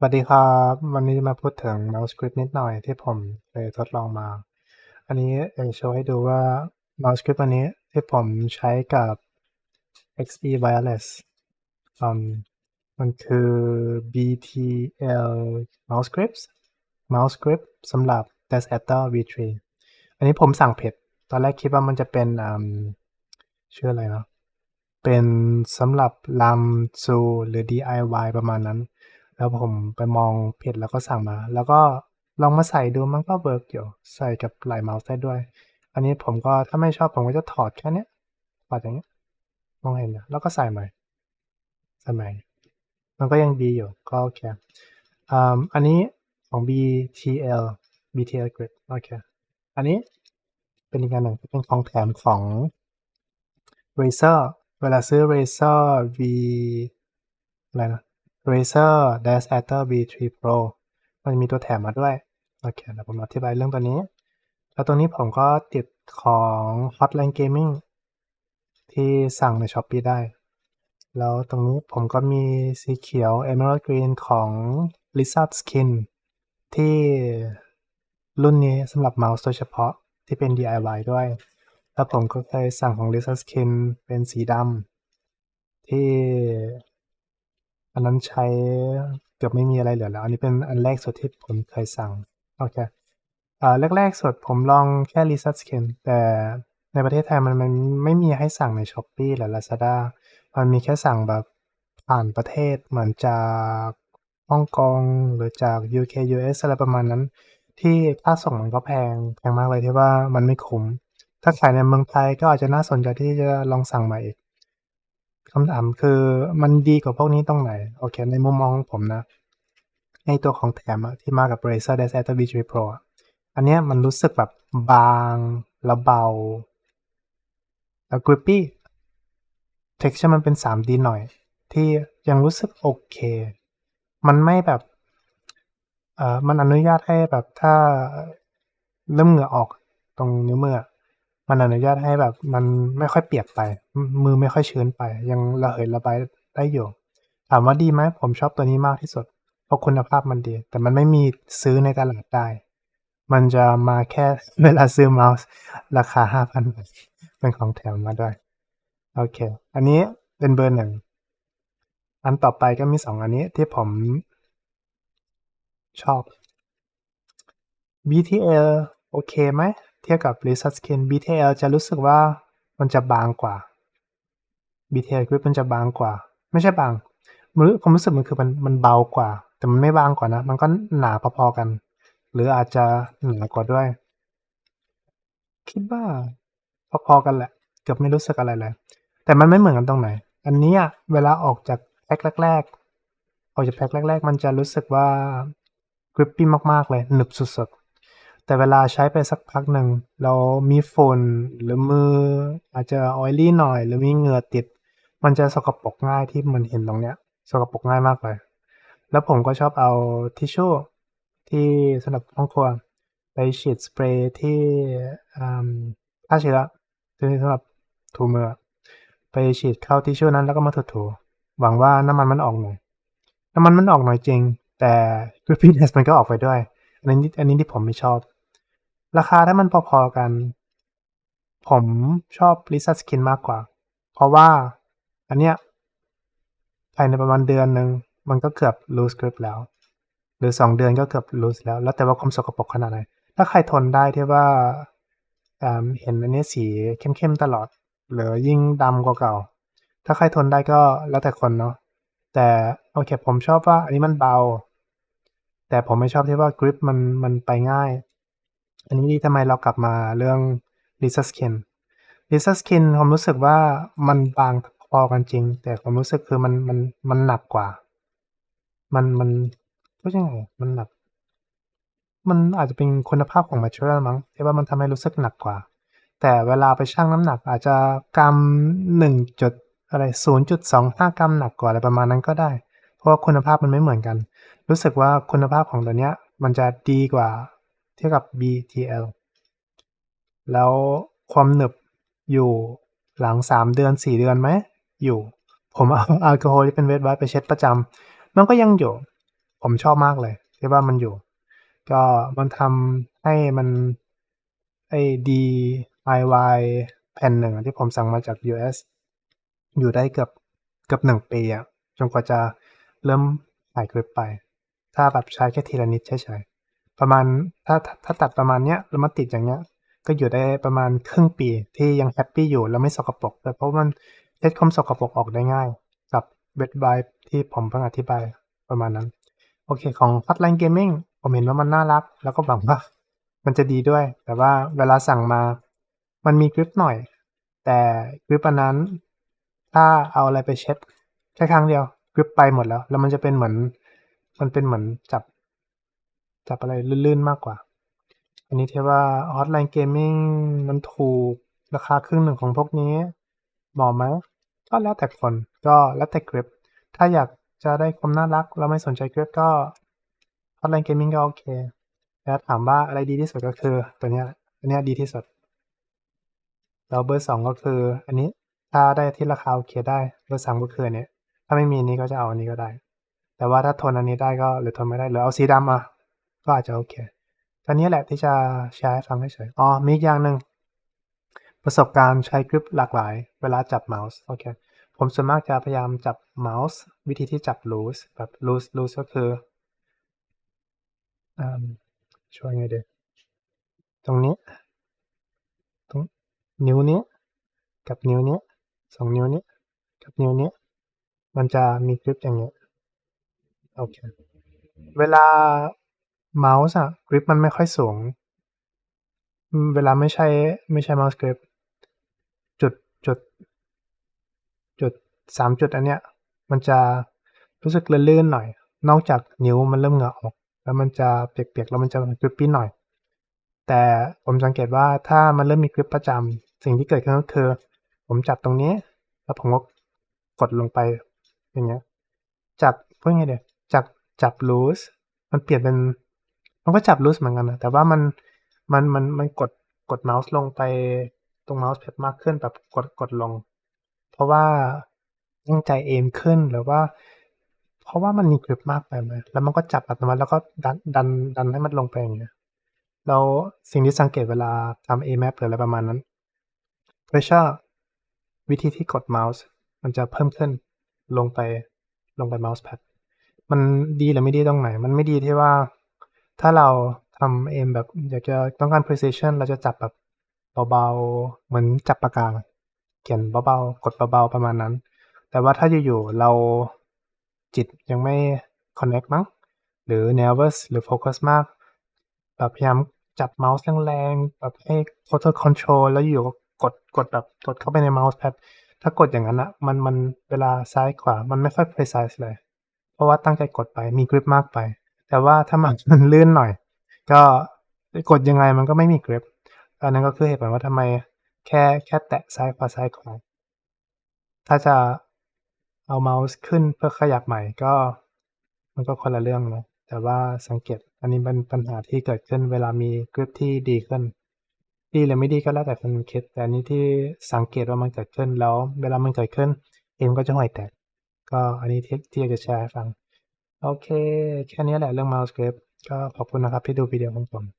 สวัสดีครับวันนี้จะมาพูดถึง Mouse Grip นิดหน่อยที่ผมเคยทดลองมา อันนี้จะโชว์ให้ดูว่า Mouse Grip อันนี้ที่ผมใช้กับ XE Wireless อืมมันคือ BTL Mouse Grips Mouse Grip สำหรับ Dash Adder V3 อันนี้ผมสั่งผิดตอนแรกคิดว่ามันจะเป็นอืมชื่ออะไรเนาะเป็นสำหรับลำซูหรือ DIY ประมาณนั้น แล้วผมไปมองผิดแล้วก็สั่งมา แล้วก็ลองมาใส่ดูมันก็เวิร์กอยู่ใส่กับหลายเมาส์ได้ด้วย อันนี้ผมก็ถ้าไม่ชอบผมก็จะถอดแค่นี้ถอดอย่างเงี้ยมองเห็นนะแล้วก็ใส่ใหม่ใส่ใหม่มันก็ยังดีอยู่ก็โอเคอันนี้ของ BTL BTL Grip โอเค อันนี้เป็นอีกอันหนึ่งเป็นของแถมของ Razer เวลาซื้อ Razer V อะไรนะ Razer Dash Adder V3 Pro มันมีตัวแถมมาด้วย โอเคเดี๋ยวผมอธิบายเรื่องตัวนี้ แล้วตรงนี้ผมก็ติดของ Hotline Gaming ที่สั่งใน Shopee ได้ แล้วตรงนี้ผมก็มีสีเขียว Emerald Green ของ Lizard Skin ที่รุ่นนี้สำหรับเมาส์โดยเฉพาะที่เป็น DIY ด้วย แล้วผมก็เคยสั่งของ Lizard Skin เป็นสีดำที่ อันนั้นใช้เกือบไม่มีอะไรเหลือแล้ว อันนี้เป็นอันแรกสุดที่ผมเคยสั่ง โอเคอ่าแรกๆสุดผมลองแค่ Lizard Skin แต่ในประเทศไทยมันมันไม่มีให้สั่งใน Shopee หรือ Lazada มันมีแค่สั่งแบบผ่านประเทศเหมือนจากฮ่องกงหรือจาก UK US อะไรประมาณนั้น ที่ค่าส่งมันก็แพงแพงมากเลยที่ว่ามันไม่คุ้ม ถ้าขายในเมืองไทยก็อาจจะน่าสนใจที่จะลองสั่งมาอีก คำถามคือมันดีกว่าพวกนี้ตรงไหน โอเค ในมุมมองของผมนะไอตัวของแถมที่มากับ Razer Dash Adder V3 Pro อะอันเนี้ยมันรู้สึกแบบบางแล้วเบา แล้ว grippy texture มันเป็น 3D หน่อย ที่ยังรู้สึกโอเค มันไม่แบบเอ่อมันอนุญาตให้แบบถ้าเริ่มเหงื่อออกตรงนิ้วมือ มันอนุญาตให้แบบมันไม่ค่อยเปียกไป มือไม่ค่อยชื้นไป ยังระเหยระบายได้อยู่ ถามว่าดีไหมผมชอบตัวนี้มากที่สุด เพราะคุณภาพมันดี แต่มันไม่มีซื้อในตลาดได้ มันจะมาแค่เวลาซื้อเมาส์ ราคา5,000บาทเป็นของแถมมาด้วย โอเค อันนี้เป็นเบอร์หนึ่ง อันต่อไปก็มีสองอันนี้ที่ผมชอบ BTL โอเคไหม เทียบกับ Lizard Skin BTL จะรู้สึกว่ามันจะบางกว่า BTL Grip มันจะบางกว่า ไม่ใช่บางมันรู้ผมรู้สึกมันคือมันมันเบากว่า แต่มันไม่บางกว่านะ มันก็หนาพอๆกัน หรืออาจจะหนากว่าด้วย คิดว่าพอๆกันแหละ เกือบไม่รู้สึกอะไรเลย แต่มันไม่เหมือนกันตรงไหน อันนี้เวลาออกจากแพ็คแรกๆออกจากแพ็คแรก ๆ มันจะรู้สึกว่า grippy มากๆเลยหนึบสุดๆ แต่เวลาใช้ไปสักพักหนึ่งแล้วมีฝุ่นหรือมืออาจจะ oily หน่อย หรือมีเหงื่อติด มันจะสกปรกง่ายที่มันเห็นตรงเนี้ย สกปรกง่ายมากเลย แล้วผมก็ชอบเอาทิชชู่ที่สำหรับห้องครัวไปฉีดสเปรย์ที่อืมฆ่าเชื้อที่สำหรับถูมือไปฉีดเข้าทิชชู่นั้นแล้วก็มาถูๆหวังว่าน้ำมันมันออกหน่อยน้ำมันมันออกหน่อยจริง แต่ grippiness มันก็ออกไปด้วยอันนี้อันนี้ที่ผมไม่ชอบ ราคาถ้ามันพอๆกัน ผมชอบ Lizard Skin มากกว่า เพราะว่าอันเนี้ยภายในประมาณเดือนหนึ่งมันก็เกือบ loose grip แล้ว หรือ2เดือนก็เกือบ loose แล้ว แล้วแต่ว่าความสกปรกขนาดไหน ถ้าใครทนได้ที่ว่าอ่าเห็นอันนี้สีเข้มๆตลอด หรือยิ่งดำกว่าเก่า ถ้าใครทนได้ก็แล้วแต่คนเนาะแต่โอเคผมชอบว่าอันนี้มันเบา แต่ผมไม่ชอบที่ว่า grip มันมันไปง่าย อันนี้ดีทำไมเรากลับมาเรื่อง Lizard Skin Lizard Skin ผมรู้สึกว่ามันบางพอกันจริง แต่ความรู้สึกคือมันมันมันหนักกว่า มันมันพูดยังไงมันหนัก มันอาจจะเป็นคุณภาพของ material มั้งที่ว่ามันทำให้รู้สึกหนักกว่า แต่เวลาไปชั่งน้ำหนัก อาจจะกรัม1จุดอะไร0.25กรัมหนักกว่าอะไรประมาณนั้นก็ได้ เพราะว่าคุณภาพมันไม่เหมือนกัน รู้สึกว่าคุณภาพของตัวเนี้ย มันจะดีกว่า เทียบกับ BTL แล้วความหนึบอยู่หลัง 3 เดือน 4 เดือนไหม อยู่ ผมเอาแอลกอฮอล์ที่เป็นเวทไวป์ไปเช็ดประจำมันก็ยังอยู่ ผมชอบมากเลยที่ว่ามันอยู่ ก็มันทำให้มันไอ้ DIY แผ่นหนึ่งที่ผมสั่งมาจาก US อยู่ได้เกือบเกือบหนึ่งปีอะจนกว่าจะเริ่มหายกริปไป ถ้าแบบใช้แค่ทีละนิดเฉยๆ ประมาณถ้าถ้าตัดประมาณเนี้ยแล้วมาติดอย่างเงี้ย ก็อยู่ได้ประมาณครึ่งปีที่ยังแฮปปี้อยู่แล้วไม่สกปรกแต่เพราะมันเช็ดความสกปรกออกได้ง่าย กับเวทไวที่ผมเพิ่งอธิบายประมาณนั้น โอเคของ Hotline Gaming ผมเห็นว่ามันน่ารัก แล้วก็หวังว่ามันจะดีด้วย แต่ว่าเวลาสั่งมา มันมีกริปหน่อย แต่กริปอันนั้น ถ้าเอาอะไรไปเช็ดแค่ครั้งเดียวกริปไปหมดแล้ว แล้วมันจะเป็นเหมือน มันเป็นเหมือนจับ จับอะไรลื่นๆมากกว่า อันนี้เทว่า Hotline Gaming มันถูกราคาครึ่งหนึ่งของพวกนี้เหมาะไหมก็แล้วแต่คนก็แล้วแต่กริปถ้าอยากจะได้ความน่ารักแล้วไม่สนใจกริปก็ Hotline Gaming ก็โอเค แล้วถามว่าอะไรดีที่สุดก็คือตัวเนี้ยอันเนี้ยดีที่สุดแล้วเบอร์สองก็คือ อันนี้ถ้าได้ที่ราคาโอเคได้เบอร์สามก็คืออันนี้ถ้าไม่มีนนี้ก็จะเอาอันนี้ก็ได้ แต่ว่าถ้าทนอันนี้ได้ก็หรือทนไม่ได้หรือเอาสีดำอะ ก็อาจจะโอเคตอนนี้แหละที่จะแชร์ให้ฟังเฉยอ๋อมีอีกอย่างหนึ่งประสบการณ์ใช้กริปหลากหลาย เวลาจับเมาส์โอเคผมส่วนมากจะพยายามจับเมาส์ วิธีที่จับ loose แบบ loose loose ก็คืออ่ช่วยไงเดีตรงนี้ ตรงนิ้วนี้กับนิ้วนี้สองนิ้วนี้กับนิ้วนี้มันจะมีกริปอย่างเงี้ยโอเค เวลา เมาส์อะกริปมันไม่ค่อยสูง เวลาไม่ใช่ไม่ใช่เมาส์กริปจุดจุด จุดสามจุดอันเนี้ย มันจะรู้สึกลื่นๆหน่อย นอกจากนิ้วมันเริ่มเหงื่อออก แล้วมันจะเปียกๆแล้วมันจะกริปปี้หน่อย แต่ผมสังเกตว่าถ้ามันเริ่มมีกริปประจำสิ่งที่เกิดขึ้นก็คือ ผมจับตรงนี้ แล้วผมก็กดลงไปอย่างเงี้ยจากพูดไงเดี๋ยวจากจับ loose มันเปลี่ยนเป็น มันก็จับ loose เหมือนกันนะแต่ว่ามันมันมันมันกดกดเมาส์ลงไปตรงเมาส์แพดมากขึ้นแบบกดกดลง เพราะว่าตั้งใจเอมขึ้นหรือว่า เพราะว่ามันมีกริปมากไปไหมแล้วมันก็จับอัตโนมัติแล้วก็ดันดันดันให้มันลงไปอย่างเงี้ยแล้วสิ่งที่สังเกตเวลาทำ AMAP หรืออะไรประมาณนั้น pressure วิธีที่กดเมาส์มันจะเพิ่มขึ้นลงไปลงไปเมาส์แพดมันดีหรือไม่ดีตรงไหน มันไม่ดีที่ว่า ถ้าเราทำเองแบบอยากจะต้องการ precision เราจะจับแบบเบาๆ เหมือนจับปากกา เขียนเบาๆ กดเบาๆ ประมาณนั้น แต่ว่าถ้าอยู่ๆ เราจิตยังไม่ connect มั้ง หรือ nervous หรือ focus มาก แบบพยายามจับเมาส์แรงๆ แบบให้ total control แล้วอยู่ก็กดกดแบบกดเข้าไปในเมาส์แพดถ้ากดอย่างนั้นอะมันมันเวลาซ้ายขวา มันไม่ค่อย precise เลย เพราะว่าตั้งใจกดไปมีกริปมากไป แต่ว่าถ้ามันมันลื่นหน่อย ก็กดยังไงมันก็ไม่มีกริปอันนั้นก็คือเหตุผลว่าทำไมแค่แค่แตะซ้ายขวาซ้ายขวาถ้าจะเอาเมาส์ขึ้นเพื่อขยับใหม่ก็ มันก็คนละเรื่องเนะแต่ว่าสังเกตอันนี้เป็นปัญหาที่เกิดขึ้นเวลามีกริปที่ดีขึ้น ดีหรือไม่ดีก็แล้วแต่คนคิด แต่อันนี้ที่สังเกตว่ามันเกิดขึ้นแล้ว เวลามันเกิดขึ้นเอ็มก็จะห่วยแตกก็อันนี้ที่ที่อยากจะแชร์ให้ฟัง โอเค แค่นี้แหละเรื่อง mouse grip ก็ขอบคุณนะครับที่ดูวิดีโอของผม